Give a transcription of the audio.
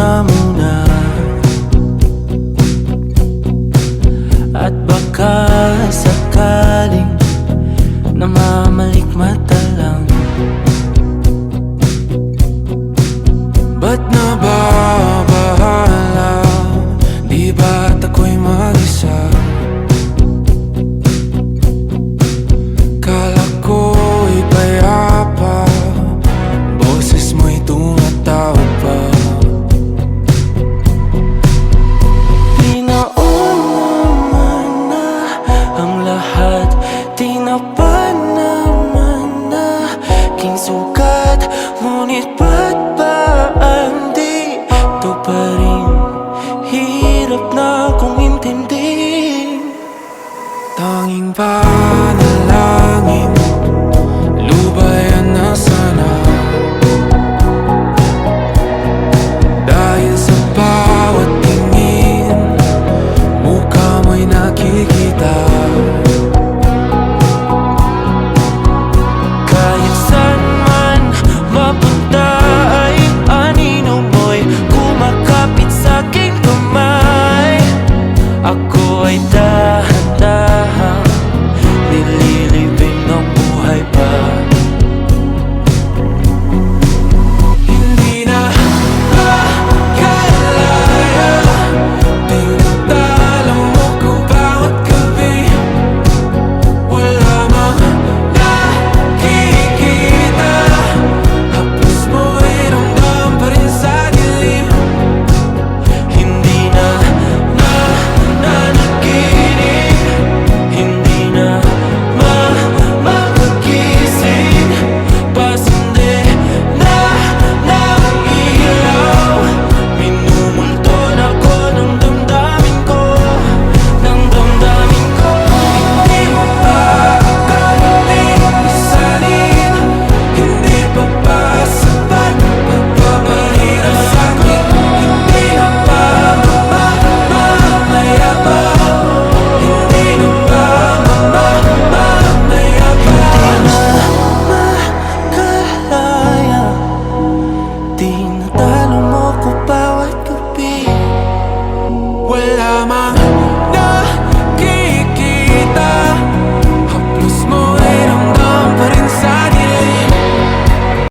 na muna. At baka sakaling namamalikmata Ngunit ba't ba andi Ito pa rin? Hirap na kong intindi. Tanging panalangin